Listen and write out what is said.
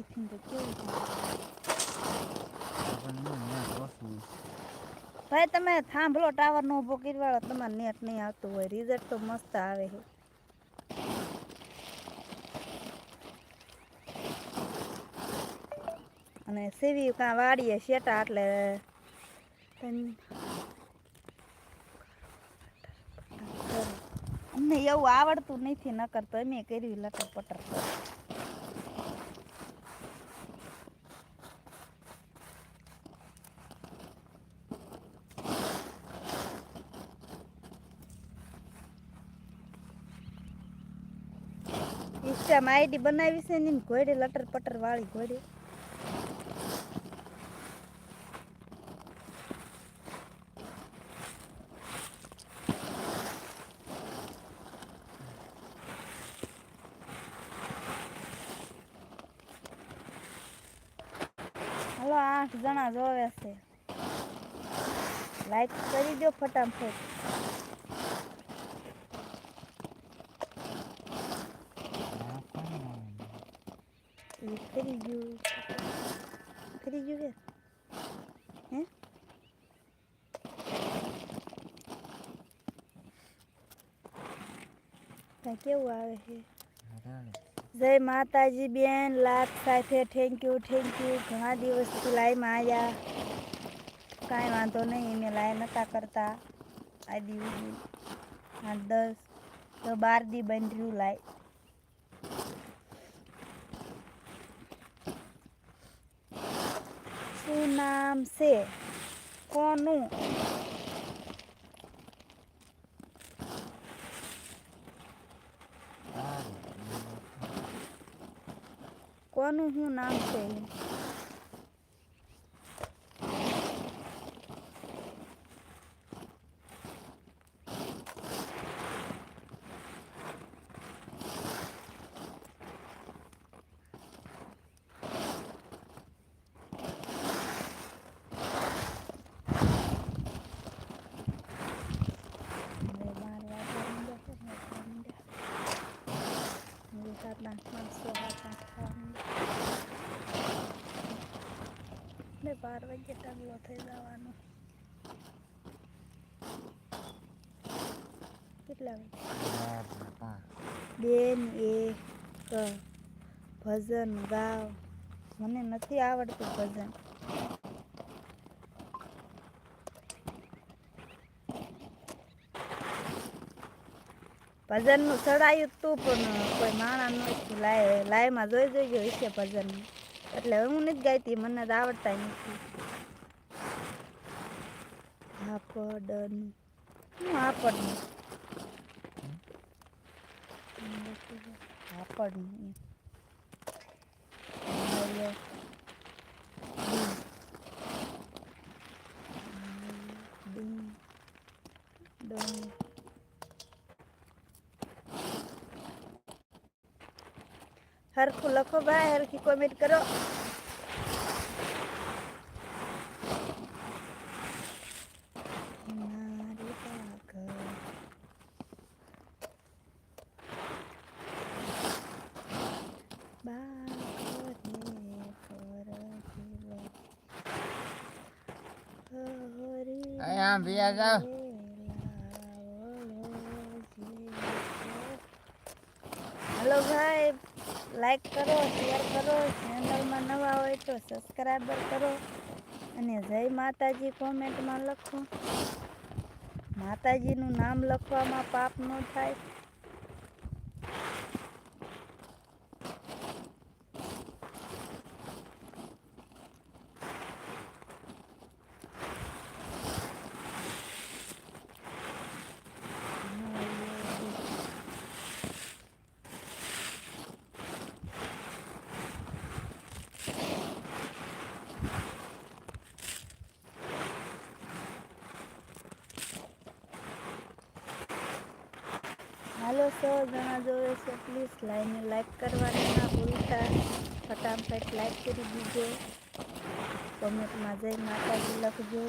અહીંથી તો કેવું થાય. ભાઈ તમે થાંભલો ટાવર નો ઊભો કરી વાળો તમારે નેટ નહીં આવતું હોય રિઝલ્ટ તો મસ્ત આવે છે અને સેવી કાં વાડીએ શેટા એટલે તન- અમને એવું આવડતું નથી નકર તો અમે કર્યું લટર પટર ઇન્સ્ટામાં આઈડી બનાવી છે ને ઘોડે, લટર પટર વાળી ઘોડે. હલો, આઠ જણા જોવે છે. લાઈક કરી દો ફટાફટ. એ કરી ગયું કરી ગયું કે હે ત્યાં કેવું આવે છે જય માતાજી બેન લાખ સાથે થેન્ક યુ થેન્ક યુ ઘણા દિવસથી લાઈમાં આવ્યા કાંઈ વાંધો નહીં એને લાઈ નતા કરતા આ દિવસ આઠ દસ તો બાર દી બન રહ્યું લાઈ નામ છે? કોનું? કોનું શું નામ છે એમ? હવે બાર વાગ્યા ઊંઘ્યા છે ને એટલે ઊંઘ્યા. આઠ થવા માંડ્યા. ને બાર વાગે ટાગલો થઈ જવાનો. કેટલા વાગે બેન, એક, ભજન, ગાવ. મને નથી આવડતું ભજન. ભજનનું ચડાયું તું પણ કોઈ માણા નથી લાય લાયમાં જોઈ જોઈ ગયો છે ભજન એટલે હું નથી ગાઈતી મને તો આવડતા નથી. હાપડનું શું હાપડનું હાપડનું હરખું લખો ભાઈ હરખી કોમેન્ટ કરો મારી પાગલ બાગને પરજીવ હરી અહીં આમ ભૈયા જાઓ. હલો ભાઈ લાઈક કરો શેર કરો ચેનલમાં નવા હોય તો સબસ્ક્રાઈબર કરો અને જય માતાજી કોમેન્ટમાં લખો. માતાજીનું નામ લખવામાં પાપ ન થાય. હાલો સો જણા જોવે છે. પ્લીઝ લાઈને લાઈક કરવાની ના ભૂલતા. ફટાફટ લાઈક કરી દીજો. કોમેન્ટમાં જય માતાજી લખજો.